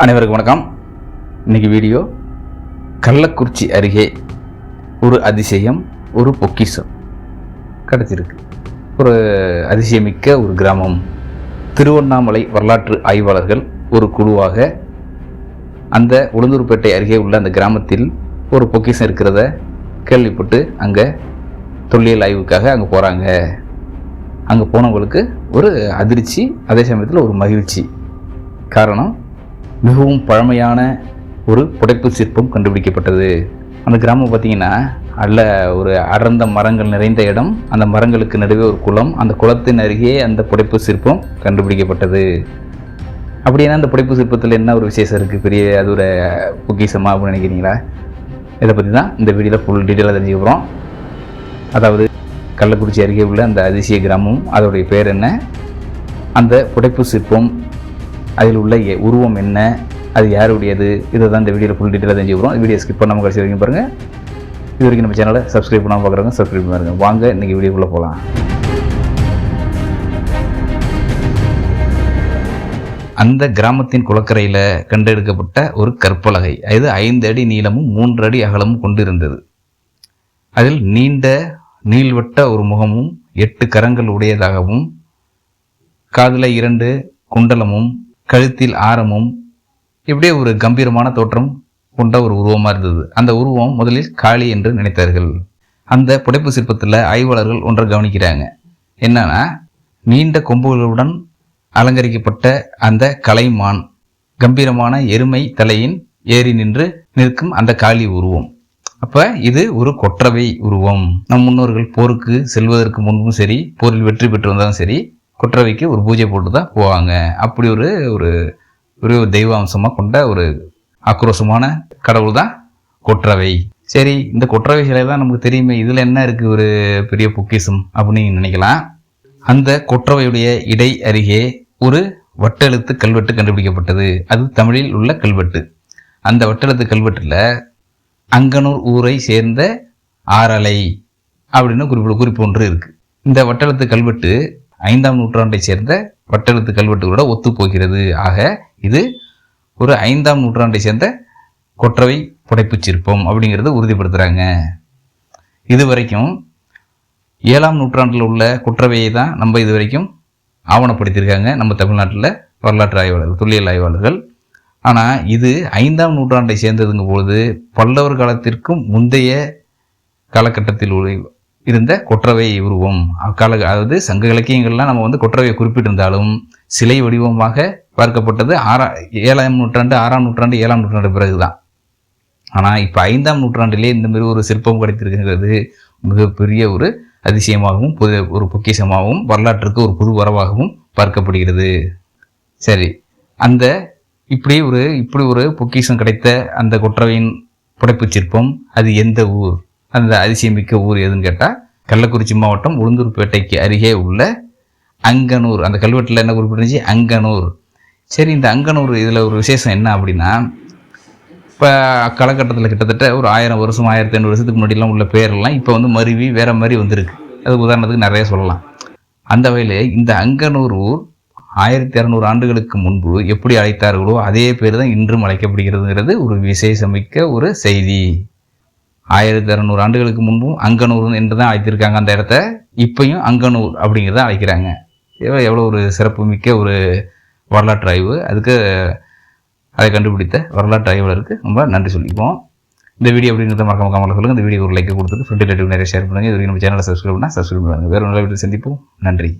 அனைவருக்கும் வணக்கம். இன்னைக்கு வீடியோ கள்ளக்குறிச்சி அருகே ஒரு அதிசயம் ஒரு பொக்கிஷம் கிடச்சிருக்கு. ஒரு அதிசயமிக்க ஒரு கிராமம். திருவண்ணாமலை வரலாற்று ஆய்வாளர்கள் ஒரு குழுவாக அந்த உளுந்தூர்பேட்டை அருகே உள்ள அந்த கிராமத்தில் ஒரு பொக்கிஷம் இருக்கிறத கேள்விப்பட்டு அங்கே தொல்லியல் ஆய்வுக்காக அங்கே போகிறாங்க அங்கே போனவங்களுக்கு ஒரு அதிர்ச்சி அதே சமயத்தில் ஒரு மகிழ்ச்சி. காரணம் மிகவும் பழமையான ஒரு புடைப்பு சிற்பம் கண்டுபிடிக்கப்பட்டது. அந்த கிராமம் பார்த்தீங்கன்னா நல்ல ஒரு அடர்ந்த மரங்கள் நிறைந்த இடம். அந்த மரங்களுக்கு நடுவே ஒரு குளம். அந்த குளத்தின் அருகே அந்த புடைப்பு சிற்பம் கண்டுபிடிக்கப்பட்டது. அப்படின்னா அந்த புடைப்பு சிற்பத்தில் என்ன ஒரு விசேஷம் இருக்குது பெரிய அது ஒரு பொக்கிசமாக அப்படின்னு நினைக்கிறீங்களா? இதை பற்றி தான் இந்த வீடியோவில் ஃபுல் டீட்டெயிலாக தெரிஞ்சுக்கிறோம் அதாவது கள்ளக்குறிச்சி அருகே உள்ள அந்த அதிசய கிராமம். அதோடைய பேர் என்ன? அந்த புடைப்பு சிற்பம் அதில் உள்ள எ- உருவம் என்ன அது யாருடையது இதை தான் இந்த வீடியோவில் ஃபுல் டீட்டெயிலாக வரும் வீடியோ ஸ்கிப் பண்ணாமல் கடைசி வரைக்கும் பாருங்கள் இது வரைக்கும் நம்ம சேனலை சப்ஸ்கிரைப் பண்ணாமல் பார்க்குறவங்க சப்ஸ்கிரைப் பண்ணுங்க வாங்க இன்றைக்கி வீடியோக்குள்ளே போகலாம் அந்த கிராமத்தின் குளக்கரையில் கண்டெடுக்கப்பட்ட ஒரு கற்பலகை. அது ஐந்து அடி நீளமும் மூன்று அடி அகலமும் கொண்டிருந்தது. அதில் நீண்ட நீள்வட்ட ஒரு முகமும் எட்டு கரங்கள் உடையதாகவும் காதில் இரண்டு குண்டலமும் கழுத்தில் ஆரமும் இப்படியே ஒரு கம்பீரமான தோற்றம் கொண்ட ஒரு உருவமாக இருந்தது. அந்த உருவம் முதலில் காளி என்று நினைத்தார்கள். அந்த புடைப்பு சிற்பத்தில் ஆய்வாளர்கள் ஒன்றை கவனிக்கிறாங்க. என்னன்னா நீண்ட கொம்புகளுடன் அலங்கரிக்கப்பட்ட அந்த கலைமான் கம்பீரமான எருமை தலையின் ஏறி நின்று நிற்கும் அந்த காளி உருவம். அப்போ இது ஒரு கொற்றவை உருவம். நம் முன்னோர்கள் போருக்கு செல்வதற்கு முன்பும் சரி போரில் வெற்றி பெற்று வந்தாலும் சரி கொற்றவைக்கு ஒரு பூஜை போட்டு தான் போவாங்க. அப்படி ஒரு ஒரு ஒரு தெய்வ அம்சமாக கொண்ட ஒரு ஆக்ரோஷமான கடவுள் தான் கொற்றவை. சரி இந்த கொற்றவை சிலை தான் நமக்கு தெரியுமே. இதில் என்ன இருக்குது ஒரு பெரிய பொக்கிஷம் அப்படின்னு நினைக்கலாம். அந்த கொற்றவையுடைய இடை அருகே ஒரு வட்டெழுத்து கல்வெட்டு கண்டுபிடிக்கப்பட்டது. அது தமிழில் உள்ள கல்வெட்டு. அந்த வட்டெழுத்து கல்வெட்டில் அங்கனூர் ஊரை சேர்ந்த ஆரலை அப்படின்னு குறிப்பிட குறிப்பு ஒன்று இருக்குது இந்த வட்டெழுத்து கல்வெட்டு ஐந்தாம் நூற்றாண்டை சேர்ந்த வட்டெழுத்து கல்வெட்டுகளோட ஒத்துப்போகிறது. ஆக இது ஒரு ஐந்தாம் நூற்றாண்டை சேர்ந்த கொற்றவை புடைப்புச் சிற்பம் அப்படிங்கிறத உறுதிப்படுத்துகிறாங்க இது வரைக்கும் ஏழாம் நூற்றாண்டில் உள்ள குற்றவையை தான் நம்ம இது வரைக்கும் ஆவணப்படுத்தியிருக்காங்க. நம்ம தமிழ்நாட்டில் வரலாற்று ஆய்வாளர்கள் தொல்லியல் ஆய்வாளர்கள். ஆனால் இது ஐந்தாம் நூற்றாண்டை சேர்ந்ததுங்க பொழுது பல்லவர் காலத்திற்கும் முந்தைய காலகட்டத்தில் உள்ள- இருந்த கொற்றவை உருவம். அக்கால அதாவது சங்க இலக்கியங்கள்லாம் நம்ம வந்து கொற்றவையை குறிப்பிட்டிருந்தாலும் சிலை வடிவமாக பார்க்கப்பட்டது ஆறா ஏழாம் நூற்றாண்டு ஆறாம் நூற்றாண்டு ஏழாம் நூற்றாண்டு பிறகு தான் ஆனால் இப்போ ஐந்தாம் நூற்றாண்டிலே இந்த மாதிரி ஒரு சிற்பம் கிடைத்திருக்கிறது மிகப்பெரிய ஒரு அதிசயமாகவும் புது ஒரு பொக்கிஷமாகவும் வரலாற்றுக்கு ஒரு புது வரவாகவும் பார்க்கப்படுகிறது. சரி அந்த இப்படி ஒரு இப்படி ஒரு பொக்கிஷம் கிடைத்த அந்த கொற்றவையின் புடைப்புச் சிற்பம் அது எந்த ஊர்? அந்த அதிசயமிக்க ஊர் எதுன்னு கேட்டால் கள்ளக்குறிச்சி மாவட்டம் உளுந்தூர்பேட்டைக்கு அருகே உள்ள அங்கனூர். அந்த கல்வெட்டில் என்ன குறிப்பிட்டுருந்துச்சு? அங்கனூர். சரி இந்த அங்கனூர் இதில் ஒரு விசேஷம் என்ன அப்படின்னா இப்போ காலகட்டத்தில் கிட்டத்தட்ட ஒரு ஆயிரம் வருஷம் ஆயிரத்தி ஐநூறு வருஷத்துக்கு முன்னாடிலாம் உள்ள பேரெல்லாம் இப்போ வந்து மருவி வேறு மாதிரி வந்திருக்கு. அது உதாரணத்துக்கு நிறைய சொல்லலாம். அந்த வகையில் இந்த அங்கனூர் ஊர் ஆயிரத்தி இரநூறு ஆண்டுகளுக்கு முன்பு எப்படி அழைத்தார்களோ அதே பேர் தான் இன்றும் அழைக்கப்படுகிறதுங்கிறது ஒரு விசேஷமிக்க ஒரு செய்தி. ஆயிரத்தி இரநூறு ஆண்டுகளுக்கு முன்பும் அங்கனூர் என்று தான் அழைத்திருக்காங்க அந்த இடத்த. இப்பையும் அங்கனூர் அப்படிங்கிறத அழைக்கிறாங்க. எவ்வளோ எவ்வளோ ஒரு சிறப்புமிக்க ஒரு வரலாற்று ஆய்வு. அதுக்கு அதை கண்டுபிடித்த வரலாற்று ஆய்வாளருக்கு ரொம்ப நன்றி சொல்லிப்போம் இந்த வீடியோ அப்படிங்கிறத மறக்காம கமெண்ட்ல சொல்லுங்கள் இந்த வீடியோ ஒரு லைக் கொடுத்துட்டு ஃப்ரெண்ட் ரிலேட்டிவ் நிறைய ஷேர் பண்ணுங்கள் இது நம்ம சேனலை சப்ஸ்கிரைப் பண்ணால் சப்ஸ்கிரைப் பண்ணுங்கள் வேறு நல்ல வீடியோ சந்திப்போம். நன்றி.